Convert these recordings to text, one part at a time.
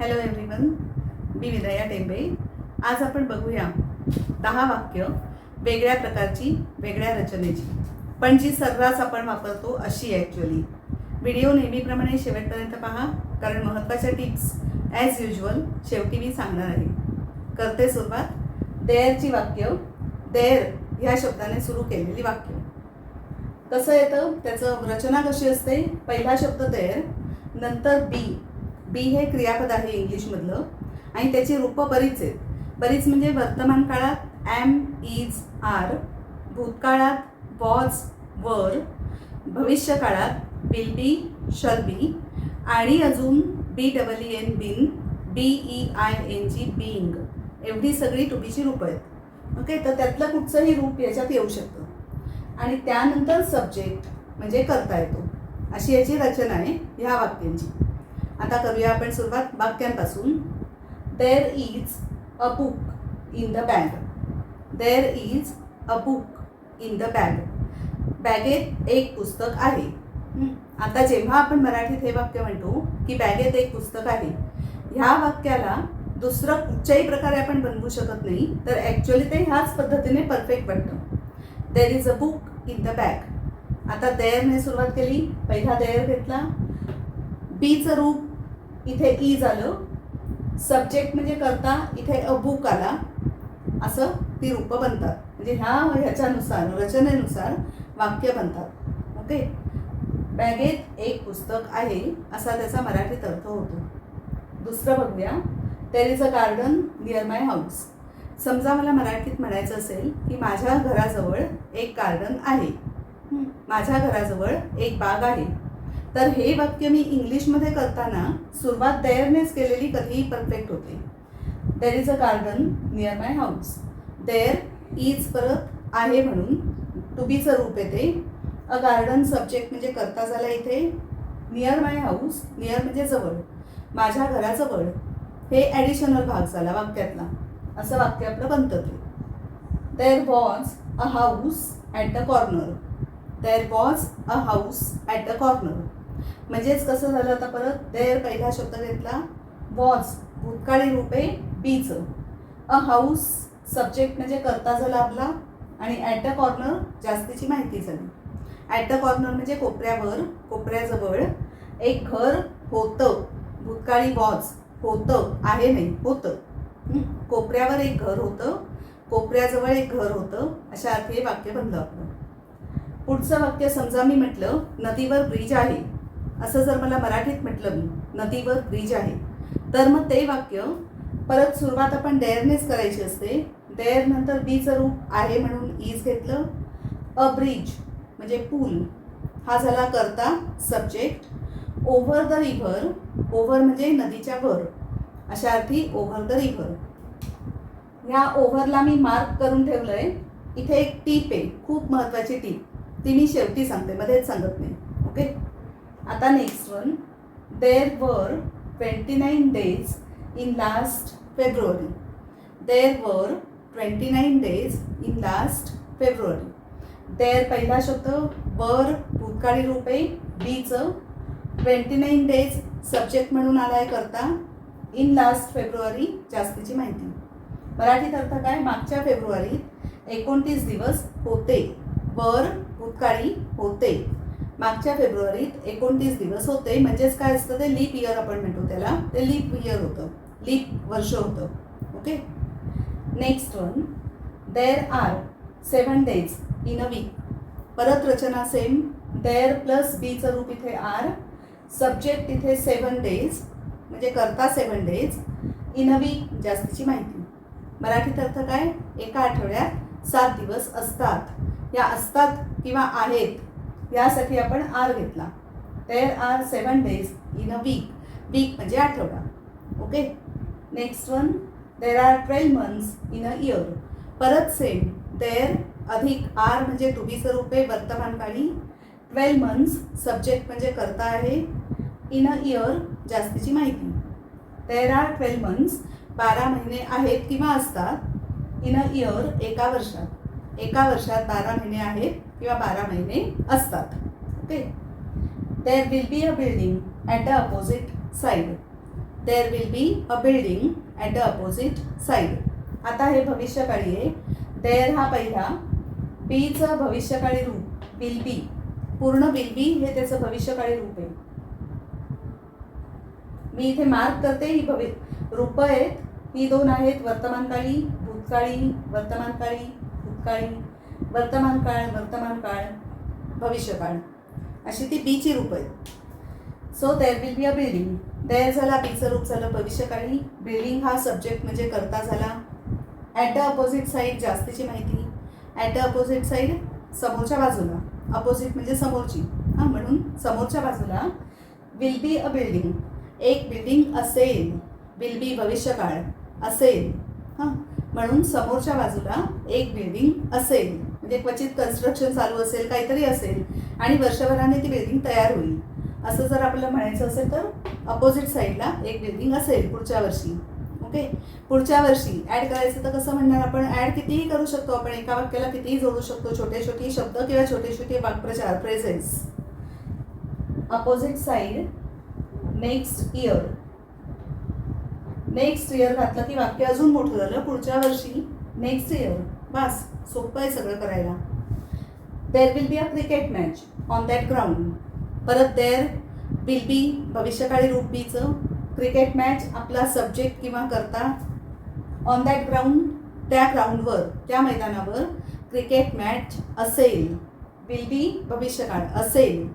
Hello everyone मी विदया टेंबे. आज आपण बघूया दहा वाक्य वेगळ्या प्रकारची वेगळ्या रचनेची. पण जी सर्रास आपण वापरतो अशी ॲक्च्युअली व्हिडिओ नेहमीप्रमाणे शेवटपर्यंत पहा कारण महत्त्वाच्या टिप्स ॲज युजल शेवटी मी सांगणार आहे. करते सुरुवात. देअरची वाक्य देअर ह्या शब्दाने सुरू केलेली वाक्य. कसं येतं? त्याचं रचना कशी असते? पहिला शब्द देअर नंतर बी. बी हे क्रियापद आहे इंग्लिशमधलं आणि त्याची रूपं बरीच आहेत. बरीच म्हणजे वर्तमान काळात ॲम इज आर भूतकाळात वॉज वर भविष्य काळात विल बी शल बी आणि अजून B double E N been B E I N G being एवढी सगळी टुबीची रूपं आहेत. ओके तर त्यातलं कुठचंही रूप याच्यात येऊ शकतं. आणि त्यानंतर सब्जेक्ट म्हणजे करता येतो. अशी याची रचना आहे ह्या वाक्यांची. आता करूया आपण सुरुवात वाक्यांपासून. There is a book in the bag there is a book in the bag बॅगेत एक पुस्तक आहे. आता जेव्हा आपण मराठीत हे वाक्य म्हणतो की बॅगेत एक पुस्तक आहे ह्या वाक्याला दुसरं कुठच्याही प्रकारे आपण बनवू शकत नाही तर ॲक्च्युअली ते ह्याच पद्धतीने परफेक्ट बनतं. There is a book in the bag आता देअरने सुरुवात केली. पहिला देअर घेतला. बीचं रूप इथे ई झालं. सब्जेक्ट म्हणजे करता इथे अ बुक आला. असं ती रूपं बनतात. म्हणजे ह्या ह्याच्यानुसार रचनेनुसार वाक्य बनतात. ओके बॅगेत एक पुस्तक आहे असा त्याचा मराठीत अर्थ होतो. दुसरं बघूया. There is a garden near my house समजा मला मराठीत म्हणायचं असेल की माझ्या घराजवळ एक गार्डन आहे. माझ्या घराजवळ एक बाग आहे. तर हे वाक्य मी इंग्लिशमध्ये करताना सुरुवात देअरनेच केलेली कधीही परफेक्ट होते. There is a garden near my house there is परत आहे म्हणून टू बीचं रूप येते. अ गार्डन सब्जेक्ट म्हणजे करता झाला इथे. नियर माय हाऊस नियर म्हणजे जवळ. माझ्या घराजवळ. हे ॲडिशनल भाग झाला वाक्यातला. असं वाक्य आपलं बनतं ते. There was a house at the corner there was a house at the corner म्हणजेच कसं झालं आता परत? देर पहिला शब्द घेतला वॉज भूतकाळी रूपे बीचं अ हाऊस सब्जेक्ट म्हणजे करता झाला आपला आणि ॲट अ कॉर्नर जास्तीची माहिती झाली. ॲट अ कॉर्नर म्हणजे कोपऱ्यावर कोपऱ्याजवळ एक घर होतं. भूतकाळी वॉज होतं आहे नाही होतं. कोपऱ्यावर एक घर होतं कोपऱ्याजवळ एक घर होतं. अशा अर्थी हे वाक्य बनलं आपलं. पुढचं वाक्य समजा मी म्हटलं नदीवर ब्रिज आहे. असं जर मला मराठीत म्हटलं मी नदीवर ब्रिज आहे तर मग ते वाक्य परत सुरुवात आपण डेअरनेच करायची असते. डेअर नंतर बीचं रूप आहे म्हणून इज घेतलं. अ ब्रिज म्हणजे पूल हा झाला करता subject over the river over म्हणजे नदीच्या वर. अशा अर्थी ओव्हर द रिव्हर ह्या ओव्हरला मी मार्क करून ठेवलं आहे इथे एक टीप आहे खूप महत्त्वाची टीप ती मी शेवटी सांगते मध्येच सांगत नाही. ओके आता next one there were twenty nine days in last February there were twenty nine days in last February there पहिला शब्द वर भूतकाळी रूपे बीचं ट्वेंटी नाईन डेज सब्जेक्ट म्हणून आलाय करता. इन लास्ट फेब्रुवारी जास्तीची माहिती. मराठीत अर्थ काय? मागच्या फेब्रुवारीत एकोणतीस दिवस होते. वर भूतकाळी होते. मागच्या फेब्रुवारीत एकोणतीस दिवस होते. म्हणजेच काय असतं? ते लीप इयर आपण म्हणतो त्याला ते लीप इयर होतं. लीप वर्ष होतं. Okay next one there are seven days in a week परत रचना सेम देअर प्लस बीचं रूप इथे आर सब्जेक्ट तिथे सेवन डेज म्हणजे करता seven days in a week जास्तीची माहिती. मराठीत अर्थ काय? एका आठवड्यात सात दिवस असतात. या असतात किंवा आहेत यासाठी आपण आर घेतला. There are seven days in a week week म्हणजे आठवडा. Okay next one there are twelve months in a year परत सेम देर अधिक आर म्हणजे टुबीचं रूपे वर्तमान काळी. ट्वेल्व मंथ्स सब्जेक्ट म्हणजे करता आहे. इन अ इयर जास्तीची माहिती. देर आर ट्वेल्व मंथ्स बारा महिने आहेत किंवा असतात. इन अ इयर एका वर्षात. एका वर्षात बारा महिने आहेत. किंवा बारा महिने असतात. Okay there will be a building at the opposite side there will be a building at the opposite side आता हे भविष्यकाळी आहे. देअर हा पहिला. बीचं भविष्यकाळी रूप विल बी पूर्ण विल बी हे त्याचं भविष्यकाळी रूप आहे. मी इथे मार्क करते ही भवि रूप आहेत. ही दोन आहेत. वर्तमानकाळी भूतकाळी वर्तमानकाळी भूतकाळी. वर्तमान काळ वर्तमान काळ भविष्यकाळ अशी ती बीची रूप आहेत. So there will be a building there झाला बीचं रूप झालं भविष्यकाळी. बिल्डिंग हा सब्जेक्ट म्हणजे करता झाला. ॲट द अपोजिट साईड जास्तीची माहिती. ॲट द अपोजिट साईड समोरच्या बाजूला. अपोजिट म्हणजे समोरची. हां म्हणून समोरच्या बाजूला विल बी अ बिल्डिंग एक बिल्डिंग असेल विल बी भविष्यकाळ. असेल. हां म्हणून समोरच्या बाजूला एक बिल्डिंग असेल. म्हणजे क्वचित कन्स्ट्रक्शन चालू असेल काहीतरी असेल आणि वर्षभराने ती बिल्डिंग तयार होईल. असं जर आपल्याला म्हणायचं असेल तर अपोजिट साईडला एक बिल्डिंग असेल पुढच्या वर्षी. ओके पुढच्या वर्षी ॲड करायचं तर कसं म्हणणार आपण? ॲड कितीही करू शकतो आपण एका वाक्याला कितीही जोडू शकतो छोटे छोटे शब्द किंवा छोटे छोटे वाक्प्रचार presence opposite side next year next year घातलं की वाक्य अजून मोठं झालं पुढच्या वर्षी नेक्स्ट इयर बस सोपं आहे सगळं करायला. There will be a cricket match on that ground परत देर विल बी भविष्यकाळी रूप बीचं क्रिकेट मॅच आपला सब्जेक्ट किंवा करता ऑन दॅट ग्राउंड त्या ग्राउंडवर त्या मैदानावर क्रिकेट मॅच असेल. विल बी भविष्यकाळ असेल.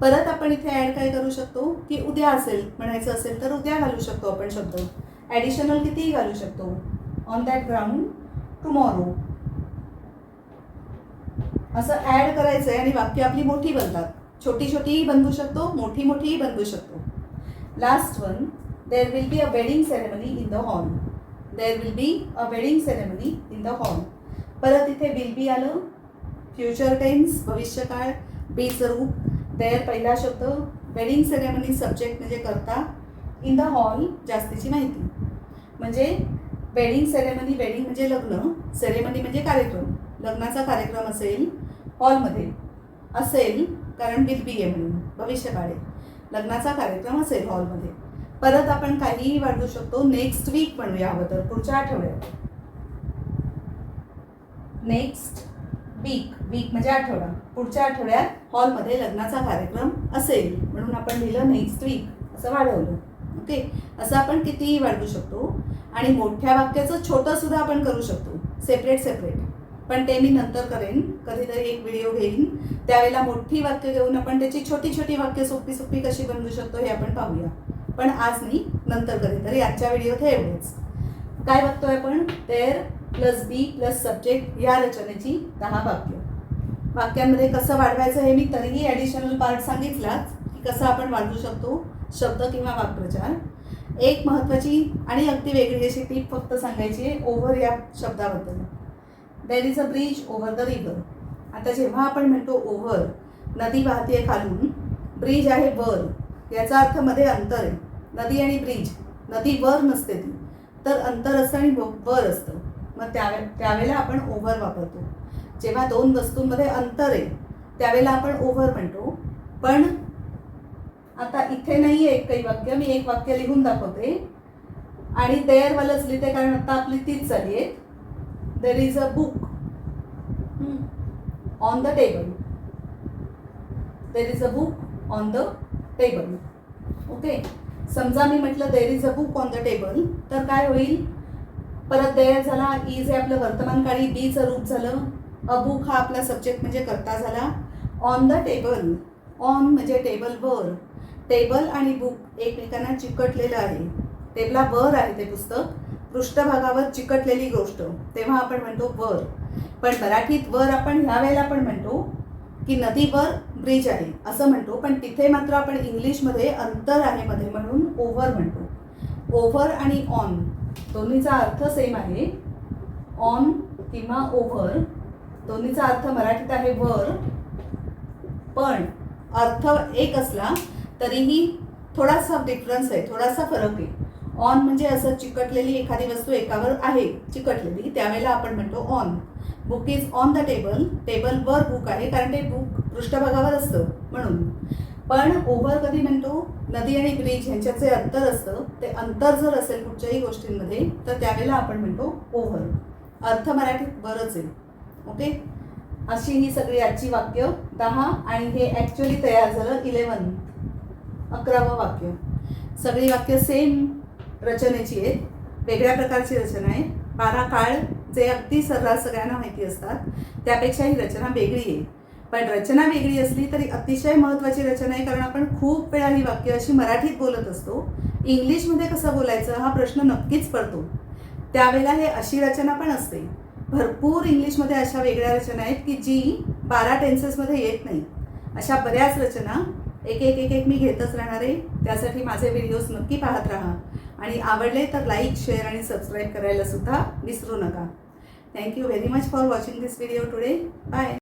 परत आपण इथे ॲड काय करू शकतो? की उद्या असेल म्हणायचं असेल तर उद्या घालू शकतो आपण शब्द. ॲडिशनल कितीही घालू शकतो. ऑन दॅट ग्राउंड टुमॉरो असं ॲड करायचं आहे आणि वाक्य आपली मोठी बनतात. छोटी छोटीही बनवू शकतो मोठी मोठीही बनवू शकतो. Last one there will be a wedding ceremony in the hall there will be a wedding ceremony in the hall परत इथे विल बी आलं. फ्युचर टेन्स भविष्यकाळ बीचं रूप. देर पहिला शब्द वेडिंग सेरेमनी सब्जेक्ट म्हणजे करता. इन द हॉल जास्तीची माहिती. म्हणजे वेडिंग सेरेमनी वेडिंग म्हणजे लग्न. सेरेमनी म्हणजे कार्यक्रम. लग्नाचा कार्यक्रम असेल हॉलमध्ये असेल कारण विल बी ए म्हणून भविष्यकाळ. लग्नाचा कार्यक्रम असेल हॉलमध्ये. परत आपण काहीही वाढवू शकतो. नेक्स्ट वीक म्हणूया हवं तर पुढच्या आठवड्यात. नेक्स्ट वीक वीक म्हणजे आठवडा. पुढच्या आठवड्यात हॉलमध्ये लग्नाचा कार्यक्रम असेल म्हणून आपण लिहिलं नेक्स्ट वीक असं वाढवलं. ओके असं आपण कितीही वाढवू शकतो. आणि मोठ्या वाक्याचं छोटंसुद्धा आपण करू शकतो. सेपरेट सेपरेट पण ते मी नंतर करेन. कधीतरी एक व्हिडिओ घेईन. त्यावेळेला मोठी वाक्य घेऊन आपण त्याची छोटी छोटी वाक्य सोपी सोपी कशी बनवू शकतो हे आपण पाहूया. पण आज मी नंतर कधीतरी आजच्या व्हिडिओत हे एवढेच. काय बघतोय आपण? There plus be plus subject या रचनेची दहा वाक्य. वाक्यांमध्ये कसं वाढवायचं हे मी तरीही ॲडिशनल पार्ट सांगितलाच की कसं आपण वाढवू शकतो? शब्द किंवा वाक्प्रचार. एक महत्त्वाची आणि अगदी वेगळी अशी टीप फक्त सांगायची आहे ओव्हर या शब्दाबद्दल. There is a bridge over the river आता जेव्हा आपण म्हणतो ओव्हर नदी वाहते खालून ब्रिज आहे वर. याचा अर्थमध्ये अंतर आहे. नदी आणि ब्रिज नदी वर नसते ती. तर अंतर असतं आणि वर असतं. मग त्यावे त्यावेळेला आपण ओव्हर वापरतो. जेव्हा दोन वस्तूंमध्ये अंतर आहे त्यावेळेला आपण ओव्हर म्हणतो. पण आता इथे नाही आहे काही वाक्य मी एक वाक्य लिहून दाखवते. आणि तयारवालंच लिहिते कारण आता आपली तीच झाली आहे. There is a book on the table there is a book on the table okay समजा मी म्हटलं there is a book on the table तर काय होईल? परत देअर झाला. इज हे आपलं वर्तमानकाळी बीचं रूप झालं. अ बुक हा आपला सब्जेक्ट म्हणजे करता झाला. ऑन द टेबल ऑन म्हणजे टेबलवर टेबल आणि बुक एकमेकांना चिकटलेलं आहे. टेबला वर आहे ते पुस्तक. पृष्ठभागावर चिकटलेली गोष्ट. तेव्हा आपण म्हणतो वर. पण मराठीत वर आपण ह्या वेळेला पण म्हणतो की नदीवर ब्रिज आहे. असं म्हणतो. पण तिथे मात्र आपण इंग्लिशमध्ये अंतर आहे मध्ये म्हणून ओव्हर म्हणतो. ओव्हर आणि ऑन दोन्हीचा अर्थ सेम आहे. ऑन किंवा ओव्हर दोन्हीचा अर्थ मराठीत आहे वर. पण अर्थ एक असला तरीही थोडासा डिफरन्स आहे. थोडासा फरक आहे. ऑन म्हणजे असं चिकटलेली एखादी वस्तू एकावर आहे चिकटलेली त्यावेळेला आपण म्हणतो on book is on the table table book आहे कारण ते बुक पृष्ठभागावर असतं म्हणून. पण ओव्हर कधी म्हणतो? नदी आणि ब्रिज ह्यांच्यात जे अंतर असतं ते अंतर जर असेल कुठच्याही गोष्टींमध्ये तर त्यावेळेला आपण म्हणतो ओव्हर अर्थ मराठीत बरंच आहे. ओके अशी ही सगळी आजची वाक्य दहा आणि हे ॲक्च्युली तयार झालं इलेवन अकरावं वाक्य. सगळी वाक्य सेम रचनेची आहेत. वेगळ्या प्रकारची रचना आहे बारा काळ जे अगदी सर्रास सगळ्यांना माहिती असतात त्यापेक्षा ही रचना वेगळी आहे. पण रचना वेगळी असली तरी अतिशय महत्त्वाची रचना आहे कारण आपण खूप वेळा ही वाक्य अशी मराठीत बोलत असतो. इंग्लिशमध्ये कसं बोलायचं हा प्रश्न नक्कीच पडतो. त्यावेळेला हे अशी रचना पण असते. भरपूर इंग्लिशमध्ये अशा वेगळ्या रचना आहेत की जी बारा टेन्सेसमध्ये येत नाही. अशा बऱ्याच रचना एक एक एक एक मी घेतच राहणार आहे. त्यासाठी माझे व्हिडिओज नक्की पाहत राहा. आणि आवडले तर लाईक शेअर आणि सबस्क्राईब करायला सुद्धा विसरू नका. Thank you very much for watching this video today bye